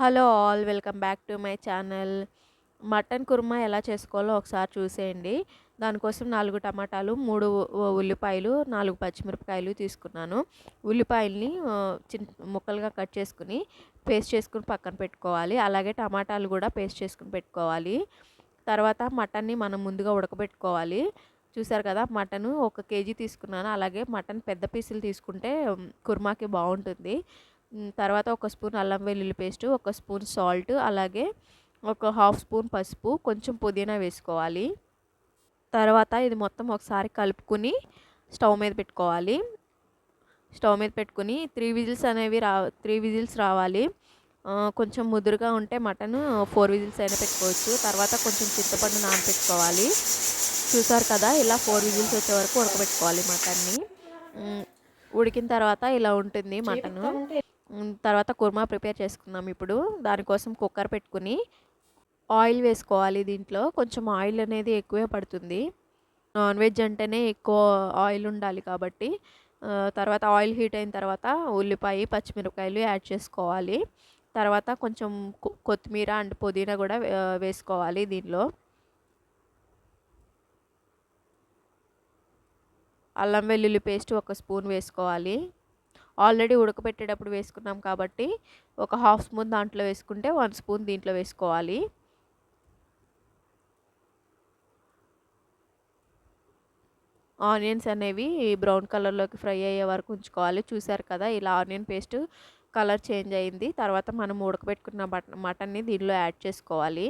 Hello all welcome back to my channel. Mutton kurma ఎలా చేసుకోవాలో ఒకసారి చూసేయండి. దానికోసం నాలుగు టమాటాలు మూడు ఉల్లిపాయలు నాలుగు పచ్చిమిరపకాయలు తీసుకున్నాను. ఉల్లిపాయల్ని చిన్న ముక్కలుగా కట్ చేసుకుని పేస్ట్ చేసుకుని పక్కన పెట్టుకోవాలి. అలాగే టమాటాలు కూడా పేస్ట్ చేసుకుని పెట్టుకోవాలి. తర్వాత మటన్ని మనం ముందుగా ఉడకబెట్టుకోవాలి. చూసారు కదా మటన్ ఒక కేజీ తీసుకున్నాను. అలాగే మటన్ పెద్ద పీసులు తీసుకుంటే కుర్మాకి బాగుంటుంది. తర్వాత ఒక స్పూన్ అల్లం వెల్లుల్లి పేస్ట్ ఒక స్పూన్ సాల్ట్ అలాగే ఒక హాఫ్ స్పూన్ పసుపు కొంచెం పుదీనా వేసుకోవాలి. తర్వాత ఇది మొత్తం ఒకసారి కలుపుకుని స్టవ్ మీద పెట్టుకోవాలి. స్టవ్ మీద పెట్టుకుని త్రీ విజిల్స్ అనేవి రా త్రీ విజిల్స్ రావాలి. కొంచెం ముదురుగా ఉంటే మటన్ ఫోర్ విజిల్స్ అయినా పెట్టుకోవచ్చు. తర్వాత కొంచెం చింతపండు నానపెట్టుకోవాలి. చూసారు కదా ఇలా ఫోర్ విజిల్స్ వచ్చే వరకు ఉడకబెట్టుకోవాలి మటన్ని. ఉడికిన తర్వాత ఇలా ఉంటుంది మటన్. తర్వాత కుర్మా ప్రిపేర్ చేసుకుందాం ఇప్పుడు. దానికోసం కుక్కర్ పెట్టుకుని ఆయిల్ వేసుకోవాలి దీంట్లో. కొంచెం ఆయిల్ అనేది ఎక్కువే పడుతుంది. నాన్ వెజ్ అంటేనే ఎక్కువ ఆయిల్ ఉండాలి కాబట్టి తర్వాత ఆయిల్ హీట్ అయిన తర్వాత ఉల్లిపాయ పచ్చిమిరపకాయలు యాడ్ చేసుకోవాలి. తర్వాత కొంచెం కొత్తిమీర అండ్ పుదీనా కూడా వేసుకోవాలి దీనిలో అల్లం వెల్లుల్లి పేస్ట్ ఒక స్పూన్ వేసుకోవాలి. ఆల్రెడీ ఉడకబెట్టేటప్పుడు వేసుకున్నాం కాబట్టి ఒక హాఫ్ స్పూన్ దాంట్లో వేసుకుంటే వన్ స్పూన్ దీంట్లో వేసుకోవాలి. ఆనియన్స్ అనేవి బ్రౌన్ కలర్లోకి ఫ్రై అయ్యే వరకు ఉంచుకోవాలి. చూసారు కదా ఇలా ఆనియన్ పేస్ట్ కలర్ చేంజ్ అయింది. తర్వాత మనం ఉడకబెట్టుకున్న మటన్ మటన్ని దీనిలో యాడ్ చేసుకోవాలి.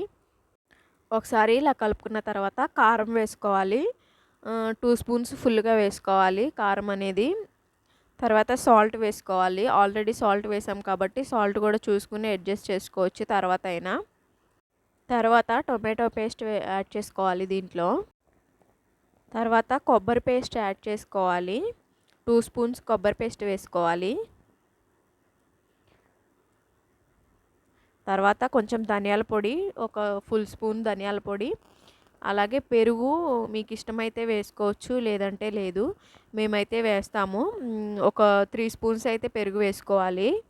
ఒకసారి ఇలా కలుపుకున్న తర్వాత కారం వేసుకోవాలి. టూ స్పూన్స్ ఫుల్గా వేసుకోవాలి. కారం అనేది తర్వాత సాల్ట్ వేసుకోవాలి. ఆల్రెడీ సాల్ట్ వేసాం కాబట్టి సాల్ట్ కూడా చూసుకుని అడ్జస్ట్ చేసుకోవచ్చు తర్వాత అయినా తర్వాత టొమాటో పేస్ట్ యాడ్ చేసుకోవాలి దీంట్లో. తర్వాత కొబ్బరి పేస్ట్ యాడ్ చేసుకోవాలి. టూ స్పూన్స్ కొబ్బరి పేస్ట్ వేసుకోవాలి. తర్వాత కొంచెం ధనియాల పొడి ఒక ఫుల్ స్పూన్ ధనియాల పొడి అలాగే పెరుగు మీకు ఇష్టమైతే వేసుకోవచ్చు లేదంటే లేదు. మేమైతే వేస్తాము. ఒక త్రీ స్పూన్స్ అయితే పెరుగు వేసుకోవాలి.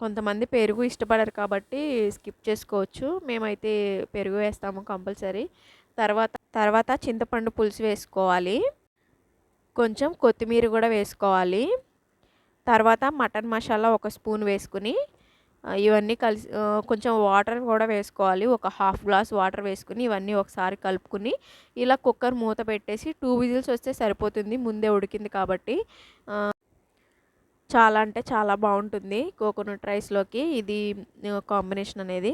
కొంతమంది పెరుగు ఇష్టపడరు కాబట్టి స్కిప్ చేసుకోవచ్చు. మేమైతే పెరుగు వేస్తాము కంపల్సరీ. తర్వాత తర్వాత చింతపండు పులుసు వేసుకోవాలి. కొంచెం కొత్తిమీర కూడా వేసుకోవాలి. తర్వాత మటన్ మసాలా ఒక స్పూన్ వేసుకుని ఇవన్నీ కలిసి కొంచెం వాటర్ కూడా వేసుకోవాలి. ఒక హాఫ్ గ్లాస్ వాటర్ వేసుకుని ఇవన్నీ ఒకసారి కలుపుకుని ఇలా కుక్కర్ మూత పెట్టేసి టూ విజిల్స్ వస్తే సరిపోతుంది. ముందే ఉడికింది కాబట్టి. చాలా అంటే చాలా బాగుంటుంది కోకోనట్ రైస్లోకి ఇది కాంబినేషన్ అనేది.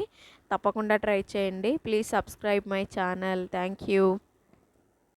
తప్పకుండా ట్రై చేయండి. Please subscribe my channel thank you